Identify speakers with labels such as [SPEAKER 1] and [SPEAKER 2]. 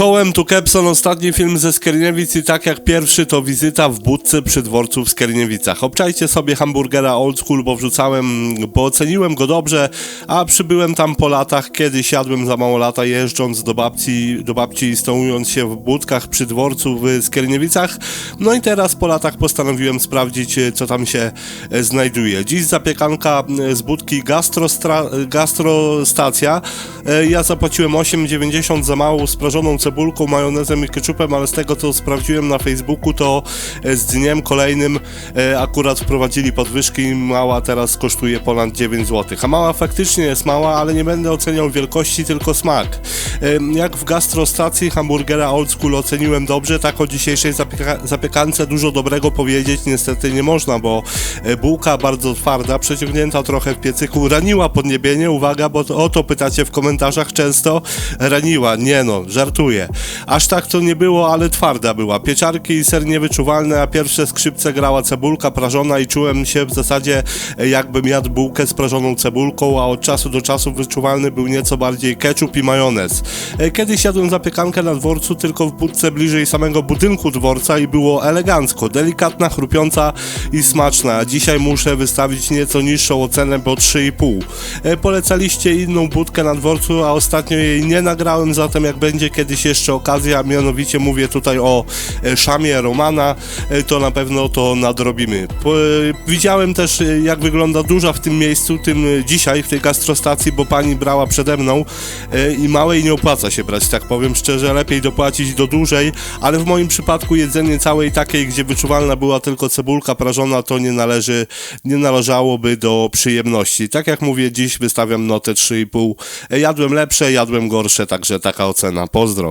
[SPEAKER 1] Czołem tu Kepson, ostatni film ze Skierniewic i tak jak pierwszy to wizyta w budce przy dworcu w Skierniewicach. Obczajcie sobie hamburgera old school, bo wrzucałem, bo oceniłem go dobrze, a przybyłem tam po latach, kiedyś jadłem za mało lata jeżdżąc do babci, do babci i stołując się w budkach przy dworcu w Skierniewicach. No i teraz po latach postanowiłem sprawdzić, co tam się e, znajduje. Dziś zapiekanka e, z budki gastrostacja. E, Ja zapłaciłem 8,90 za małą sprażoną cebulką, majonezem i ketchupem, ale z tego co sprawdziłem na Facebooku, to e, z dniem kolejnym e, akurat wprowadzili podwyżki i mała teraz kosztuje ponad 9 zł. A mała faktycznie jest mała, ale nie będę oceniał wielkości, tylko smak. E, Jak w gastrostacji hamburgera old school oceniłem dobrze, tak o dzisiejszej zapieka- zapiekance dużo dobrego powiedzieć niestety nie można, bo bułka bardzo twarda, przeciągnięta trochę w piecyku, raniła podniebienie, uwaga, bo to, o to pytacie w komentarzach często, raniła, nie no, żartuję. Aż tak to nie było, ale twarda była. Pieczarki i ser niewyczuwalne, a pierwsze skrzypce grała cebulka prażona i czułem się w zasadzie jakbym jadł bułkę z prażoną cebulką, a od czasu do czasu wyczuwalny był nieco bardziej ketchup i majonez. E, Kiedyś jadłem zapiekankę na dworcu tylko w budce bliżej samego budynku dworca i było elegancko, delikatna, chrupiąca i smaczna. Dzisiaj muszę wystawić nieco niższą ocenę, bo 3,5. E, Polecaliście inną budkę na dworcu, a ostatnio jej nie nagrałem, zatem jak będzie kiedyś jeszcze okazja, mianowicie mówię tutaj o e, szamie Romana, e, to na pewno to nadrobimy. E, widziałem też jak wygląda duża w tym miejscu, tym dzisiaj w tej gastrostacji, bo pani brała przede mną i małej nie opłaca się brać, tak powiem szczerze, lepiej dopłacić do dużej, ale w moim przypadku jedzenie całej takiej, gdzie wyczuwalna była tylko cebulka prażona, to nie należy, nie należałoby do przyjemności. Tak jak mówię, dziś wystawiam notę 3,5. E, Jadłem lepsze, jadłem gorsze, także taka ocena. Pozdro.